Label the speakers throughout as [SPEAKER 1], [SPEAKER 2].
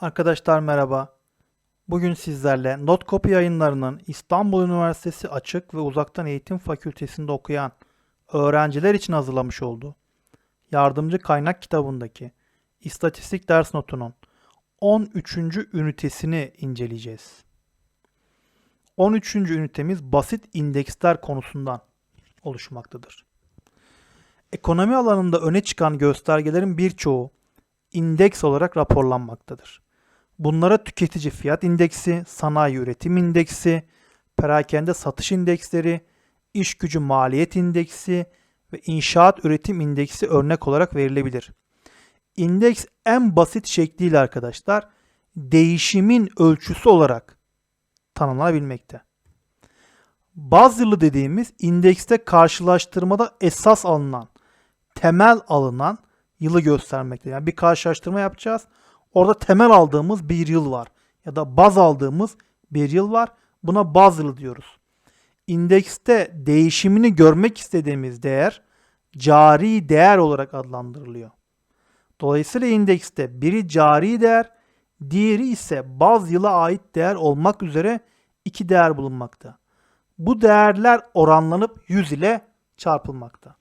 [SPEAKER 1] Arkadaşlar merhaba. Bugün sizlerle Notcopy yayınlarının İstanbul Üniversitesi Açık ve Uzaktan Eğitim Fakültesinde okuyan öğrenciler için hazırlamış olduğu yardımcı kaynak kitabındaki istatistik ders notunun 13. ünitesini inceleyeceğiz. 13. ünitemiz basit indeksler konusundan oluşmaktadır. Ekonomi alanında öne çıkan göstergelerin birçoğu indeks olarak raporlanmaktadır. Bunlara tüketici fiyat indeksi, sanayi üretim indeksi, perakende satış indeksleri, iş gücü maliyet indeksi ve inşaat üretim indeksi örnek olarak verilebilir. İndeks en basit şekliyle arkadaşlar değişimin ölçüsü olarak tanımlanabilmekte. Baz yılı dediğimiz indekste karşılaştırmada esas alınan, temel alınan yılı göstermekte. Yani bir karşılaştırma yapacağız. Orada temel aldığımız bir yıl var. Ya da baz aldığımız bir yıl var. Buna baz yılı diyoruz. İndekste değişimini görmek istediğimiz değer cari değer olarak adlandırılıyor. Dolayısıyla indekste biri cari değer, diğeri ise baz yıla ait değer olmak üzere iki değer bulunmakta. Bu değerler oranlanıp 100 ile çarpılmakta.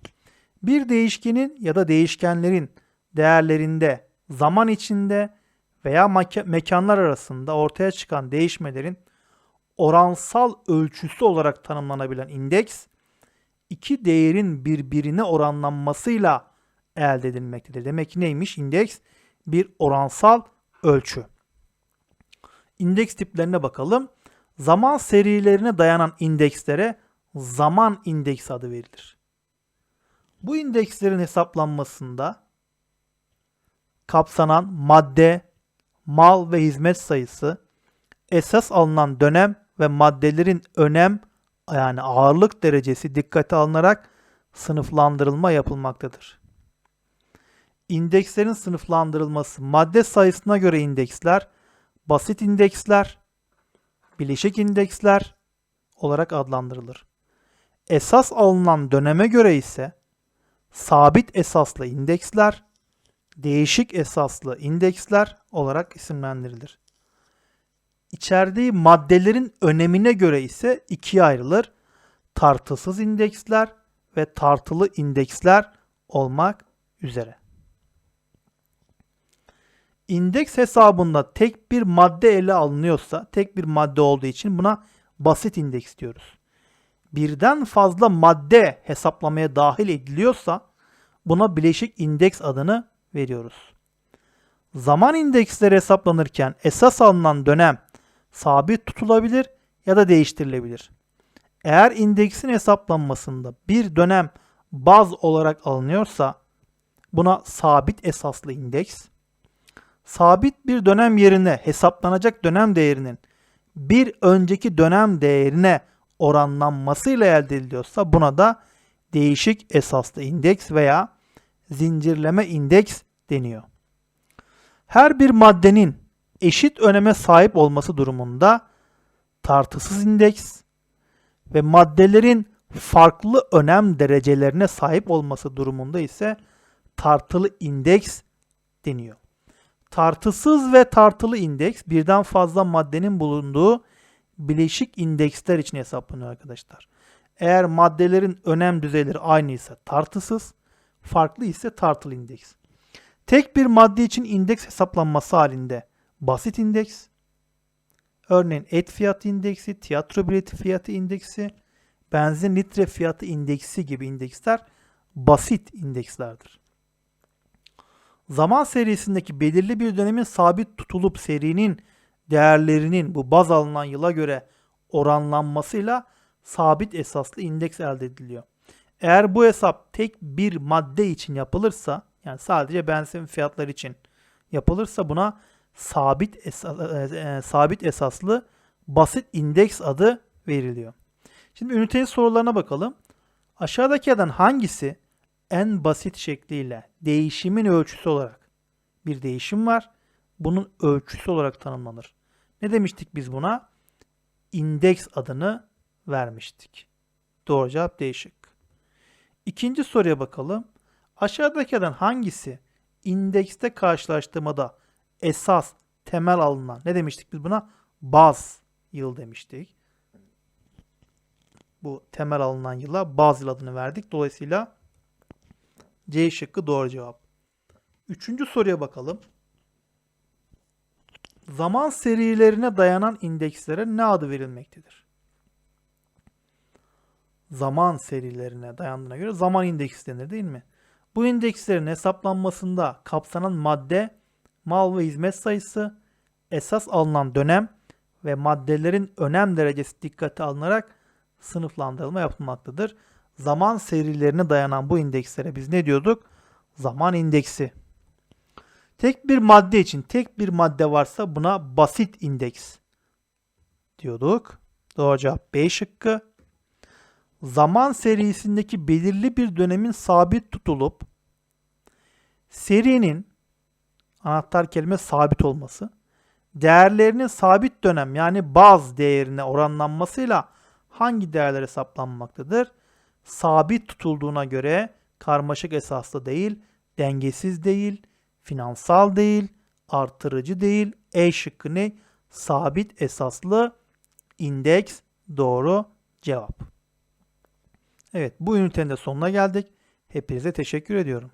[SPEAKER 1] Bir değişkenin ya da değişkenlerin değerlerinde zaman içinde veya meka- mekanlar arasında ortaya çıkan değişmelerin oransal ölçüsü olarak tanımlanabilen indeks iki değerin birbirine oranlanmasıyla elde edilmektedir. Demek ki neymiş? İndeks bir oransal ölçü. İndeks tiplerine bakalım. Zaman serilerine dayanan indekslere zaman indeksi adı verilir. Bu indekslerin hesaplanmasında kapsanan madde, mal ve hizmet sayısı, esas alınan dönem ve maddelerin önem yani ağırlık derecesi dikkate alınarak sınıflandırılma yapılmaktadır. İndekslerin sınıflandırılması madde sayısına göre indeksler, basit indeksler, bileşik indeksler olarak adlandırılır. Esas alınan döneme göre ise sabit esaslı indeksler, değişik esaslı indeksler olarak isimlendirilir. İçerdiği maddelerin önemine göre ise ikiye ayrılır. Tartısız indeksler ve tartılı indeksler olmak üzere. İndeks hesabında tek bir madde ele alınıyorsa, tek bir madde olduğu için buna basit indeks diyoruz. Birden fazla madde hesaplamaya dahil ediliyorsa buna bileşik indeks adını veriyoruz. Zaman indeksleri hesaplanırken esas alınan dönem sabit tutulabilir ya da değiştirilebilir. Eğer indeksin hesaplanmasında bir dönem baz olarak alınıyorsa buna sabit esaslı indeks, sabit bir dönem yerine hesaplanacak dönem değerinin bir önceki dönem değerine oranlanmasıyla elde ediliyorsa buna da değişik esaslı indeks veya zincirleme indeks deniyor. Her bir maddenin eşit öneme sahip olması durumunda tartısız indeks ve maddelerin farklı önem derecelerine sahip olması durumunda ise tartılı indeks deniyor. Tartısız ve tartılı indeks birden fazla maddenin bulunduğu bileşik indeksler için hesaplanıyor arkadaşlar. Eğer maddelerin önem düzeyleri aynı ise tartısız, farklı ise tartılı indeks. Tek bir madde için indeks hesaplanması halinde basit indeks, örneğin et fiyatı indeksi, tiyatro bileti fiyatı indeksi, benzin litre fiyatı indeksi gibi indeksler basit indekslerdir. Zaman serisindeki belirli bir dönemin sabit tutulup serinin değerlerinin bu baz alınan yıla göre oranlanmasıyla sabit esaslı indeks elde ediliyor. Eğer bu hesap tek bir madde için yapılırsa yani sadece benzin fiyatları için yapılırsa buna sabit esas, e, sabit esaslı basit indeks adı veriliyor. Şimdi ünitenin sorularına bakalım. Aşağıdakilerden hangisi en basit şekliyle değişimin ölçüsü olarak bir değişim var. Bunun ölçüsü olarak tanımlanır. Ne demiştik biz buna? İndeks adını vermiştik. Doğru cevap değişik. İkinci soruya bakalım. Aşağıdakilerden hangisi indekste karşılaştırmada esas temel alınan. Ne demiştik biz buna? Baz yıl demiştik. Bu temel alınan yıla baz yıl adını verdik. Dolayısıyla C şıkkı doğru cevap. Üçüncü soruya bakalım. Zaman serilerine dayanan indekslere ne adı verilmektedir? Zaman serilerine dayandığına göre zaman indeksi denir değil mi? Bu indekslerin hesaplanmasında kapsanan madde, mal ve hizmet sayısı, esas alınan dönem ve maddelerin önem derecesi dikkate alınarak sınıflandırılma yapılmaktadır. Zaman serilerine dayanan bu indekslere biz ne diyorduk? Zaman indeksi. Tek bir madde için tek bir madde varsa buna basit indeks diyorduk. Doğru cevap B şıkkı. Zaman serisindeki belirli bir dönemin sabit tutulup serinin anahtar kelime sabit olması değerlerinin sabit dönem yani baz değerine oranlanmasıyla hangi değerler hesaplanmaktadır? Sabit tutulduğuna göre karmaşık esaslı değil, dengesiz değil, finansal değil, artırıcı değil. E şıkkı ne? Sabit esaslı indeks doğru cevap. Evet bu ünitenin de sonuna geldik. Hepinize teşekkür ediyorum.